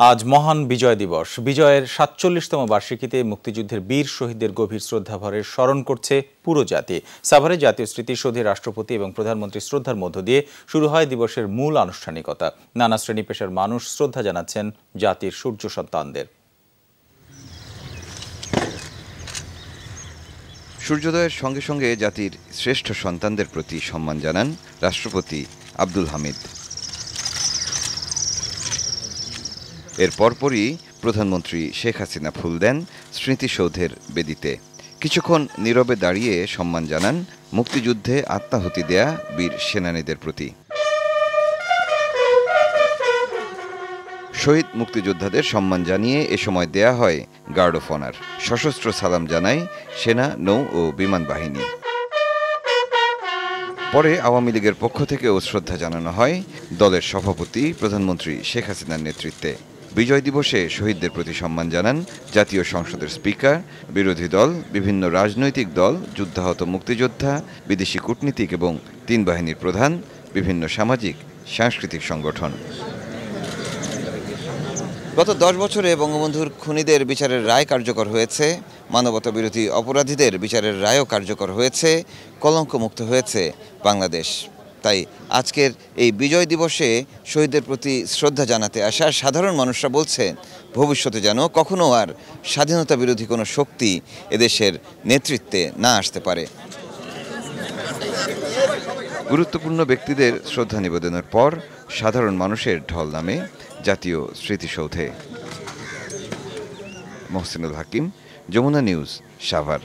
আজ মহান বিজয় দিবস। বিজয়ের সাতচল্লিশতম বার্ষিকীতে মুক্তিযুদ্ধের বীর শহীদদের গভীর শ্রদ্ধাভরে স্মরণ করছে পুরো জাতি। সাভারে জাতীয় স্মৃতিসৌধে রাষ্ট্রপতি এবং প্রধানমন্ত্রী শ্রদ্ধার মধ্য দিয়ে শুরু হয় দিবসের মূল আনুষ্ঠানিকতা। নানা শ্রেণি পেশার মানুষ শ্রদ্ধা জানাচ্ছেন জাতির সূর্য সন্তানদের। সূর্যোদয়ের সঙ্গে সঙ্গে জাতির শ্রেষ্ঠ সন্তানদের প্রতি সম্মান জানান রাষ্ট্রপতি আব্দুল হামিদ। এর পরপরই প্রধানমন্ত্রী শেখ হাসিনা ফুল দেন স্মৃতিসৌধের বেদিতে। কিছুক্ষণ নীরবে দাঁড়িয়ে সম্মান জানান মুক্তিযুদ্ধে আত্মাহুতি দেয়া বীর সেনানীদের প্রতি। শহীদ মুক্তিযোদ্ধাদের সম্মান জানিয়ে এ সময় দেয়া হয় গার্ড অফ অনার। সশস্ত্র সালাম জানায় সেনা, নৌ ও বিমান বাহিনী। পরে আওয়ামী লীগের পক্ষ থেকেও শ্রদ্ধা জানানো হয় দলের সভাপতি প্রধানমন্ত্রী শেখ হাসিনার নেতৃত্বে। বিজয় দিবসে শহীদদের প্রতি সম্মান জানান জাতীয় সংসদের স্পিকার, বিরোধী দল, বিভিন্ন রাজনৈতিক দল, যুদ্ধাহত মুক্তিযোদ্ধা, বিদেশি কূটনীতিক এবং তিন বাহিনীর প্রধান, বিভিন্ন সামাজিক, সাংস্কৃতিক সংগঠন। গত দশ বছরে বঙ্গবন্ধুর খুনিদের বিচারের রায় কার্যকর হয়েছে। মানবতা বিরোধী অপরাধীদের বিচারের রায়ও কার্যকর হয়েছে। কলঙ্কমুক্ত হয়েছে বাংলাদেশ। তাই আজকের এই বিজয় দিবসে শহীদদের প্রতি শ্রদ্ধা জানাতে আসা সাধারণ মানুষরা বলছেন ভবিষ্যতে যেন কখনো আর স্বাধীনতা বিরোধী কোনো শক্তি এদেশের নেতৃত্বে না আসতে পারে। গুরুত্বপূর্ণ ব্যক্তিদের শ্রদ্ধা নিবেদনের পর সাধারণ মানুষের ঢল নামে জাতীয় স্মৃতিসৌধে। মহসিনুল হাকিম, যমুনা নিউজ, সাভার।